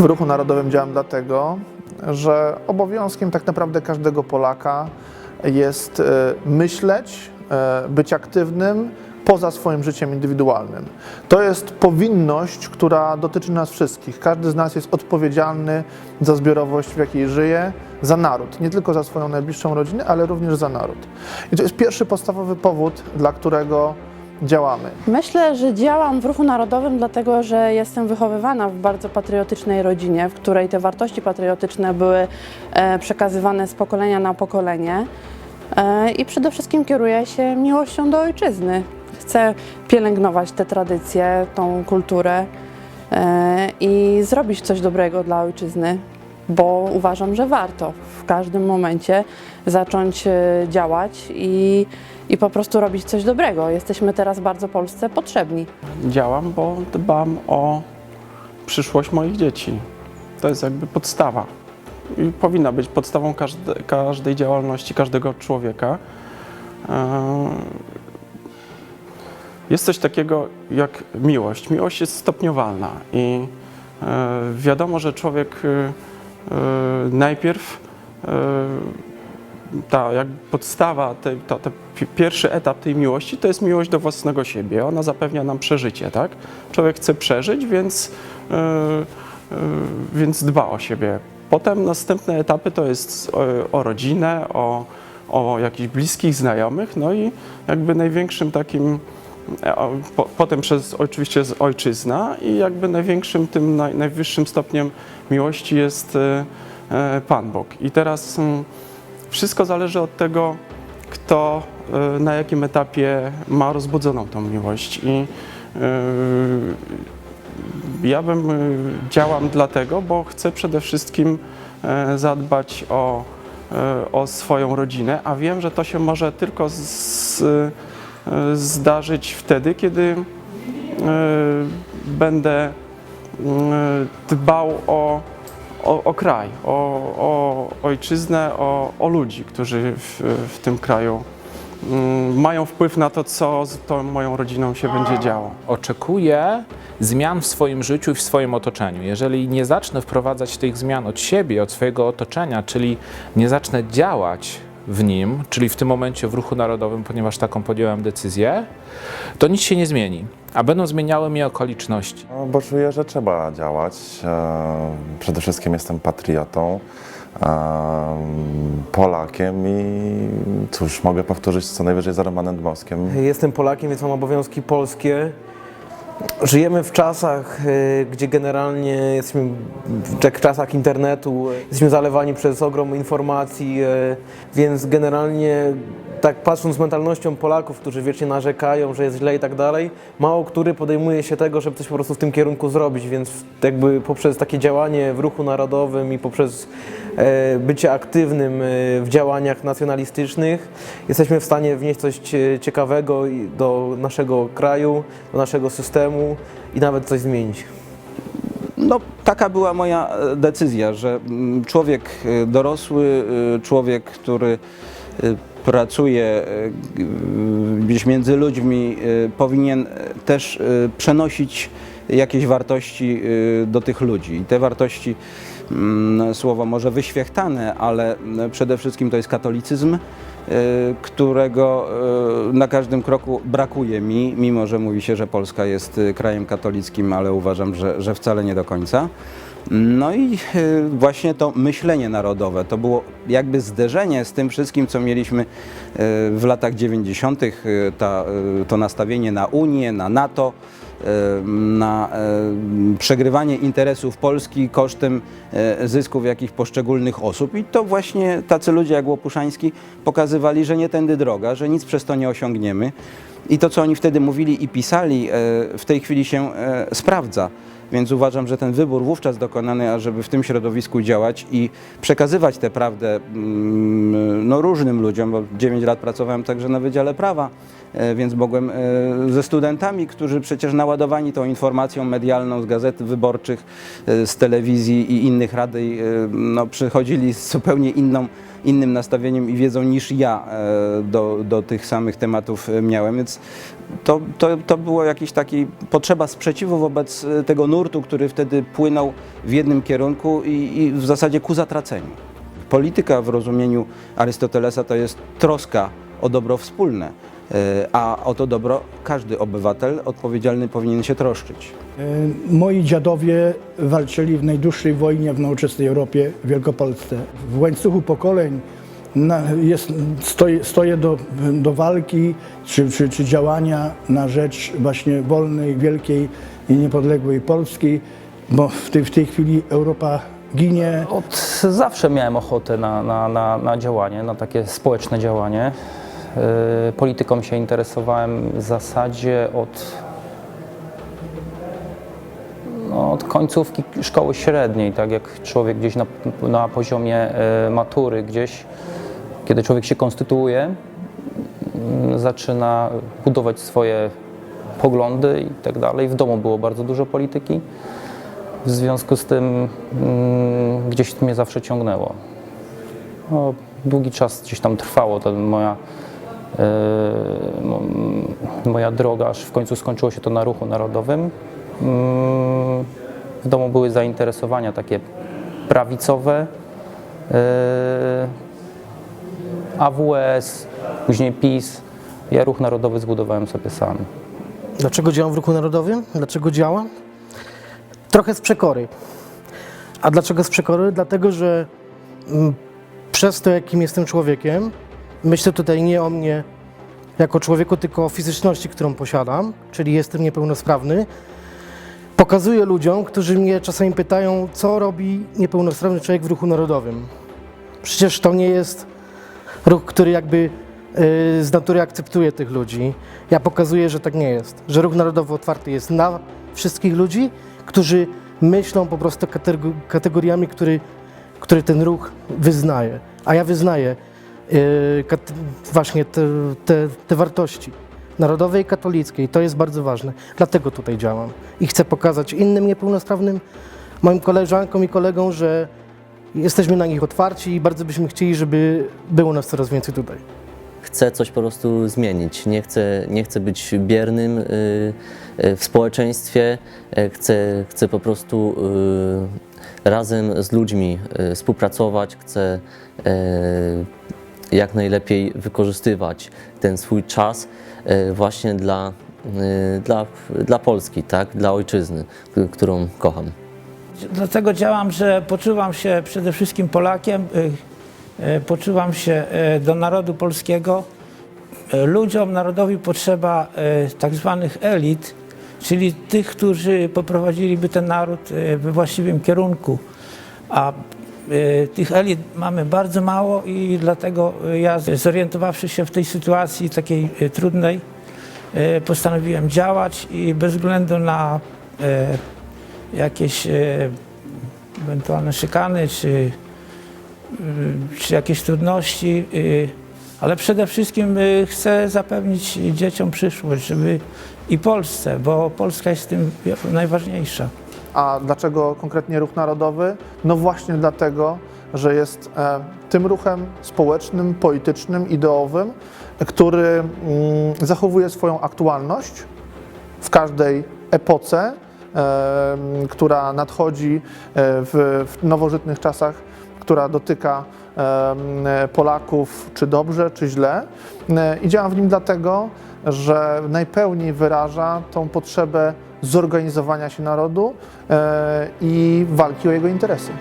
W Ruchu Narodowym działam dlatego, że obowiązkiem tak naprawdę każdego Polaka jest e, myśleć, e, być aktywnym poza swoim życiem indywidualnym. To jest powinność, która dotyczy nas wszystkich. Każdy z nas jest odpowiedzialny za zbiorowość, w jakiej żyje, za naród. Nie tylko za swoją najbliższą rodzinę, ale również za naród. I to jest pierwszy podstawowy powód, dla którego działamy. Myślę, że działam w ruchu narodowym, dlatego że jestem wychowywana w bardzo patriotycznej rodzinie, w której te wartości patriotyczne były e, przekazywane z pokolenia na pokolenie. E, I przede wszystkim kieruję się miłością do ojczyzny. Chcę pielęgnować te tradycje, tą kulturę e, i zrobić coś dobrego dla ojczyzny, bo uważam, że warto w każdym momencie zacząć e, działać i, i po prostu robić coś dobrego. Jesteśmy teraz bardzo Polsce potrzebni. Działam, bo dbam o przyszłość moich dzieci. To jest jakby podstawa. I powinna być podstawą każde, każdej działalności, każdego człowieka. Eee, Jest coś takiego jak miłość. Miłość jest stopniowalna i e, wiadomo, że człowiek e, e, najpierw e, ta jak podstawa, te, pi- pierwszy etap tej miłości to jest miłość do własnego siebie. Ona zapewnia nam przeżycie, tak? Człowiek chce przeżyć, więc, e, e, więc dba o siebie. Potem następne etapy to jest o, o rodzinę, o, o jakichś bliskich znajomych, no i jakby największym takim e, po, potem przez oczywiście jest ojczyzna i jakby największym tym naj, najwyższym stopniem miłości jest e, e, Pan Bóg. I teraz mm, wszystko zależy od tego, kto e, na jakim etapie ma rozbudzoną tą miłość. I e, ja bym e, działam dlatego, bo chcę przede wszystkim e, zadbać o, e, o swoją rodzinę, a wiem, że to się może tylko z, e, zdarzyć wtedy, kiedy e, będę mm, dbał o, o, o kraj, o, o ojczyznę, o, o ludzi, którzy w, w tym kraju mm, mają wpływ na to, co z tą moją rodziną się będzie działo. oczekuję zmian w swoim życiu i w swoim otoczeniu. Jeżeli nie zacznę wprowadzać tych zmian od siebie, od swojego otoczenia, czyli nie zacznę działać w nim, czyli w tym momencie w ruchu narodowym, ponieważ taką podjąłem decyzję, to nic się nie zmieni. A będą zmieniały mnie okoliczności. No, bo czuję, że trzeba działać. E, Przede wszystkim jestem patriotą, e, Polakiem i cóż, mogę powtórzyć co najwyżej za Romanem Dmowskiem. Jestem Polakiem, więc mam obowiązki polskie. Żyjemy w czasach, y, gdzie generalnie jesteśmy w czasach internetu, y, jesteśmy zalewani przez ogrom informacji, y, więc generalnie tak patrząc z mentalnością Polaków, którzy wiecznie narzekają, że jest źle i tak dalej, mało który podejmuje się tego, żeby coś po prostu w tym kierunku zrobić, więc jakby poprzez takie działanie w ruchu narodowym i poprzez e, bycie aktywnym e, w działaniach nacjonalistycznych jesteśmy w stanie wnieść coś e, ciekawego do naszego kraju, do naszego systemu i nawet coś zmienić. No, taka była moja decyzja, że mm, człowiek dorosły, człowiek, który pracuje e, gdzieś między ludźmi, e, powinien e, też przenosić jakieś wartości do tych ludzi. I te wartości, mm, słowo może wyświechtane, ale przede wszystkim to jest katolicyzm, którego na każdym kroku brakuje mi, mimo że mówi się, że Polska jest krajem katolickim, ale uważam, że, że wcale nie do końca. No i e, właśnie to myślenie narodowe, to było jakby zderzenie z tym wszystkim, co mieliśmy e, w latach 90., e, ta, to nastawienie na Unię, na NATO, na przegrywanie interesów Polski kosztem zysków jakichś poszczególnych osób. I to właśnie tacy ludzie jak Łopuszański pokazywali, że nie tędy droga, że nic przez to nie osiągniemy. I to, co oni wtedy mówili i pisali, w tej chwili się sprawdza. Więc uważam, że ten wybór wówczas dokonany, ażeby w tym środowisku działać i przekazywać tę prawdę mm, no, różnym ludziom, bo 9 lat pracowałem także na Wydziale Prawa, e, więc mogłem e, ze studentami, którzy przecież naładowani tą informacją medialną z gazet wyborczych, e, z telewizji i innych rady, e, no, przychodzili z zupełnie inną, innym nastawieniem i wiedzą niż ja e, do, do tych samych tematów e, miałem, więc to, to, to było jakiś taki potrzeba sprzeciwu wobec e, tego nurtu, który wtedy płynął w jednym kierunku i, i w zasadzie ku zatraceniu. Polityka w rozumieniu Arystotelesa to jest troska o dobro wspólne, a o to dobro każdy obywatel odpowiedzialny powinien się troszczyć. E, Moi dziadowie walczyli w najdłuższej wojnie w nowoczesnej Europie, w Wielkopolsce. W łańcuchu pokoleń na, jest, stoję, stoję do, do walki czy, czy, czy działania na rzecz właśnie wolnej, wielkiej i niepodległej Polski, bo w tej, w tej chwili Europa ginie. Od zawsze miałem ochotę na, na, na, na działanie, na takie społeczne działanie. Yy, Polityką się interesowałem w zasadzie od, no, od końcówki szkoły średniej, tak jak człowiek gdzieś na, na poziomie e, matury, gdzieś, kiedy człowiek się konstytuuje, mm, zaczyna budować swoje poglądy i tak dalej. W domu było bardzo dużo polityki. W związku z tym mm, gdzieś mnie zawsze ciągnęło. No, długi czas gdzieś tam trwało ta moja, e, mo- moja droga, aż w końcu skończyło się to na ruchu narodowym. Mm, w domu były zainteresowania takie prawicowe, e, AWS, później PiS. Ja ruch narodowy zbudowałem sobie sam. Dlaczego działam w Ruchu Narodowym? Dlaczego działam? Trochę z przekory. A dlaczego z przekory? Dlatego, że mm, przez to, jakim jestem człowiekiem, myślę tutaj nie o mnie jako człowieku, tylko o fizyczności, którą posiadam, czyli jestem niepełnosprawny. Pokazuję ludziom, którzy mnie czasami pytają, co robi niepełnosprawny człowiek w Ruchu Narodowym. Przecież to nie jest ruch, który jakby y, z natury akceptuje tych ludzi. Ja pokazuję, że tak nie jest, że ruch narodowy otwarty jest na wszystkich ludzi, którzy myślą po prostu katego- kategoriami, który, który ten ruch wyznaje. A ja wyznaję właśnie te, te, te wartości narodowej i katolickiej. To jest bardzo ważne. Dlatego tutaj działam. I chcę pokazać innym niepełnosprawnym, moim koleżankom i kolegom, że jesteśmy na nich otwarci i bardzo byśmy chcieli, żeby było nas coraz więcej tutaj. chcę coś po prostu zmienić. Nie chcę, nie chcę być biernym y, y, w społeczeństwie. E, Chcę, chcę po prostu y, razem z ludźmi y, współpracować. Chcę e, jak najlepiej wykorzystywać ten swój czas e, właśnie dla, y, dla, dla Polski, tak? dla ojczyzny, którą kocham. Dlatego działam, że poczuwam się przede wszystkim Polakiem, y, poczuwam się do narodu polskiego. Ludziom, narodowi potrzeba tak zwanych elit, czyli tych, którzy poprowadziliby ten naród we właściwym kierunku. A tych elit mamy bardzo mało i dlatego y, ja zorientowawszy się w tej sytuacji takiej y, trudnej, y, postanowiłem działać i bez względu na y, jakieś ewentualne szykany czy, y, czy jakieś trudności, y, ale przede wszystkim y, chcę zapewnić dzieciom przyszłość, żeby i Polsce, bo Polska jest tym najważniejsza. A dlaczego konkretnie Ruch Narodowy? No właśnie dlatego, że jest e, tym ruchem społecznym, politycznym, ideowym, który mm, zachowuje swoją aktualność w każdej epoce, e, która nadchodzi e, w, nowożytnych czasach, która dotyka Polaków, czy dobrze, czy źle. E, I działam w nim dlatego, że najpełniej wyraża tą potrzebę zorganizowania się narodu e, i walki o jego interesy.